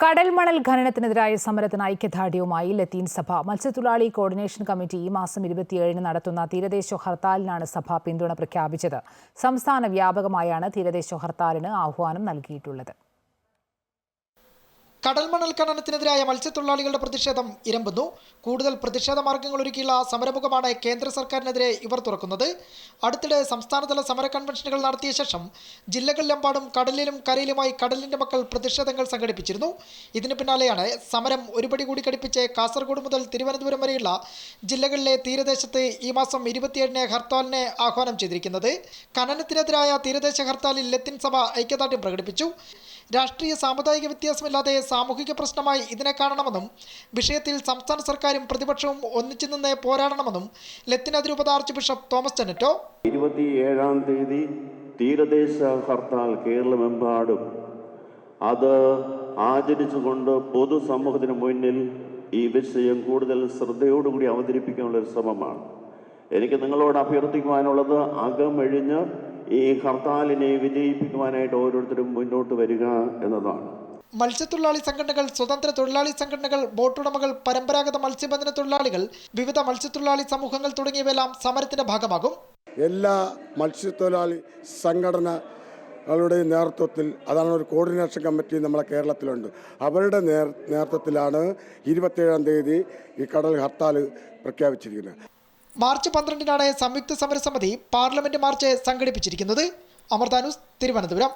കടൽ മണൽ ഖനനത്തിനെതിരായ സമരത്തിന് ഐക്യദാർഢ്യവുമായി ലത്തീൻ സഭ. മത്സ്യത്തൊഴിലാളി കോർഡിനേഷൻ കമ്മിറ്റി ഈ മാസം ഇരുപത്തിയേഴിന് നടത്തുന്ന തീരദേശ ഹർത്താലിനാണ് സഭ പിന്തുണ പ്രഖ്യാപിച്ചത്. സംസ്ഥാന വ്യാപകമായാണ് തീരദേശ ഹർത്താലിന് ആഹ്വാനം നൽകിയിട്ടുള്ളത്. കടൽ മണൽ ഖനനത്തിനെതിരായ മത്സ്യത്തൊഴിലാളികളുടെ പ്രതിഷേധം ഇരമ്പുന്നു. കൂടുതൽ പ്രതിഷേധ മാർഗങ്ങൾ ഒരുക്കിയുള്ള സമരമുഖമാണ് കേന്ദ്ര സർക്കാരിനെതിരെ ഇവർ തുറക്കുന്നത്. അടുത്തിടെ സംസ്ഥാനതല സമര കൺവെൻഷനുകൾ നടത്തിയ ശേഷം ജില്ലകളിലെമ്പാടും കടലിലും കരയിലുമായി കടലിന്റെ മക്കൾ പ്രതിഷേധങ്ങൾ സംഘടിപ്പിച്ചിരുന്നു. ഇതിന് പിന്നാലെയാണ് സമരം ഒരുപടി കൂടി കടുപ്പിച്ച് കാസർഗോഡ് മുതൽ തിരുവനന്തപുരം വരെയുള്ള ജില്ലകളിലെ തീരദേശത്ത് ഈ മാസം ഇരുപത്തിയേഴിന് ഹർത്താലിനെ ആഹ്വാനം ചെയ്തിരിക്കുന്നത്. ഖനനത്തിനെതിരായ തീരദേശ ഹർത്താലിൽ ലത്തിൻ സഭ ഐക്യദാർഢ്യം പ്രകടിപ്പിച്ചു. രാഷ്ട്രീയ സാമുദായിക വ്യത്യാസമില്ലാതെ സാമൂഹിക പ്രശ്നമായി ഇതിനെ കാണണമെന്നും വിഷയത്തിൽ സംസ്ഥാന സർക്കാരും പ്രതിപക്ഷവും ഒന്നിച്ചു നിന്ന് പോരാടണമെന്നും ലത്തിൻ ആർച്ച് ബിഷപ്പ് തോമസ് ചെന്നറ്റോ ഇരുപത്തിയേഴാം തീയതി തീരദേശ ഹർത്താൽ കേരളമെമ്പാടും. അത് ആചരിച്ചുകൊണ്ട് പൊതുസമൂഹത്തിന് മുന്നിൽ ഈ വിഷയം കൂടുതൽ ശ്രദ്ധയോടുകൂടി അവതരിപ്പിക്കാനുള്ള ഒരു ശ്രമമാണ്. എനിക്ക് നിങ്ങളോട് അഭ്യർത്ഥിക്കുവാനുള്ളത് അകമഴിഞ്ഞ് ഈ ഹർത്താലിനെ വിജയിപ്പിക്കുവാനായിട്ട് ഓരോരുത്തരും മുന്നോട്ട് വരിക എന്നതാണ്. മത്സ്യത്തൊഴിലാളി സംഘടനകൾ സ്വതന്ത്ര തൊഴിലാളി സംഘടനകൾ ബോട്ടുടമകൾ പരമ്പരാഗത മത്സ്യബന്ധന തൊഴിലാളികൾ വിവിധ മത്സ്യത്തൊഴിലാളി സമൂഹങ്ങൾ തുടങ്ങിയവയെല്ലാം സമരത്തിന്റെ ഭാഗമാകും. എല്ലാ മത്സ്യത്തൊഴിലാളി സംഘടനകളുടെ നേതൃത്വത്തിൽ അതാണ് ഒരു കോർഡിനേഷൻ കമ്മിറ്റി നമ്മളെ കേരളത്തിലുണ്ട്. അവരുടെ നേതൃത്വത്തിലാണ് ഇരുപത്തേഴാം തീയതി ഈ കടൽ ഹർത്താൽ പ്രഖ്യാപിച്ചിരിക്കുന്നത്. മാർച്ച് പന്ത്രണ്ടിനാണ് സംയുക്ത സമരസമിതി പാർലമെന്റ് മാർച്ച് സംഘടിപ്പിച്ചിരിക്കുന്നത്. അമർതാനുസ് തിരുവനന്തപുരം.